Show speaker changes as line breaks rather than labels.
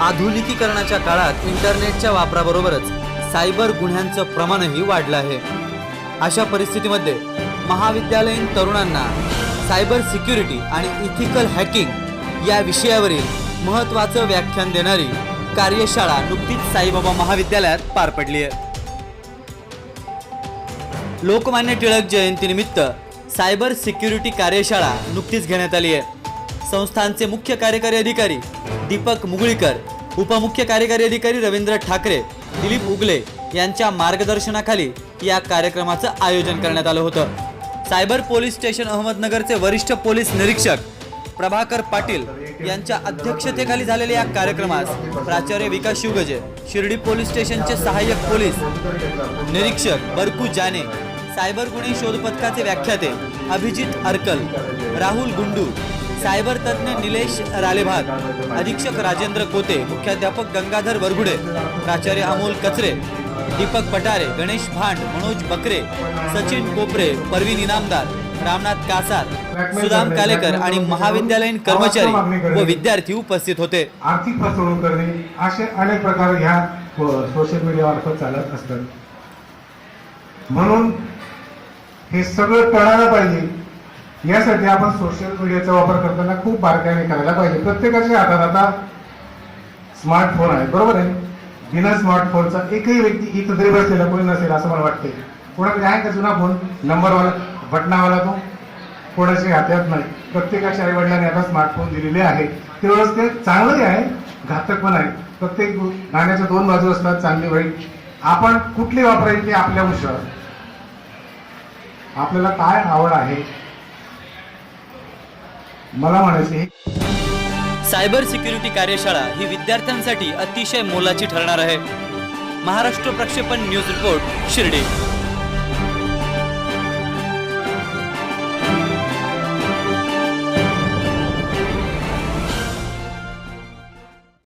आधुनिकीकरणाच्या काळात इंटरनेटच्या वापराबरोबरच सायबर गुन्ह्यांचं प्रमाणही वाढलं आहे. अशा परिस्थितीमध्ये महाविद्यालयीन तरुणांना सायबर सिक्युरिटी आणि इथिकल हॅकिंग या विषयावरील महत्त्वाचं व्याख्यान देणारी कार्यशाळा नुकतीच साईबाबा महाविद्यालयात पार पडली आहे लोकमान्य टिळक जयंतीनिमित्त सायबर सिक्युरिटी कार्यशाळा नुकतीच घेण्यात आली आहे संस्थांचे मुख्य कार्यकारी अधिकारी दीपक मुगळीकर उपमुख्य कार्यकारी अधिकारी रवींद्र ठाकरे दिलीप उगले यांच्या मार्गदर्शनाखाली या कार्यक्रमाचं आयोजन करण्यात आलं होतं. सायबर पोलीस स्टेशन अहमदनगरचे वरिष्ठ पोलीस निरीक्षक प्रभाकर पाटील यांच्या अध्यक्षतेखाली झालेल्या या कार्यक्रमास प्राचार्य विकास शिवगजे शिर्डी पोलीस स्टेशनचे सहाय्यक पोलीस निरीक्षक बरकू जाने सायबर गुन्हे शोध पथकाचे व्याख्याते अभिजित अर्कल राहुल गुंडू सायबर तज्ज्ञ निलेश रालेभाग अधीक्षक राजेंद्र कोते मुख्याध्यापक गंगाधर वरघुडे प्राचार्य अमोल कचरे दीपक पटारे गणेश भांड मनोज बकरे सचिन कोपरे परवीन इनामदार रामनाथ कासार सुदाम कालेकर आणि महाविद्यालयीन कर्मचारी व विद्यार्थी उपस्थित होते.
आर्थिक फसवणूक करणे असे अनेक प्रकार ह्या सोशल मीडियामार्फत चालत असतात. म्हणून हे सगळं टळायला पाहिजे. यासाठी आपण सोशल मीडियाचा वापर करताना खूप बारकाईने करायला पाहिजे. प्रत्येकाच्या हातात आता स्मार्टफोन आहे. बरोबर आहे? बिना स्मार्टफोनचा एकही व्यक्ती इथं तरी बसलेला कोणी नसेल असं मला वाटते कोणाकडे आहे का जुना फोन नंबरवाला बटनावाला तो? कोणाच्या हातात नाही. प्रत्येकाच्या आई वडिलांनी आता स्मार्टफोन दिलेले आहे. तेवढंच ते चांगलंही आहे घातक पण आहे. प्रत्येक नाण्याच्या दोन बाजू असतात चांगली वाईट. आपण कुठली वापरायची? ते आपल्या हुशार आपल्याला काय आवड आहे? मला म्हणायचे
सायबर सिक्युरिटी कार्यशाळा ही विद्यार्थ्यांसाठी अतिशय मोलाची ठरणार आहे. महाराष्ट्र प्रक्षेपण न्यूज रिपोर्ट शिर्डी.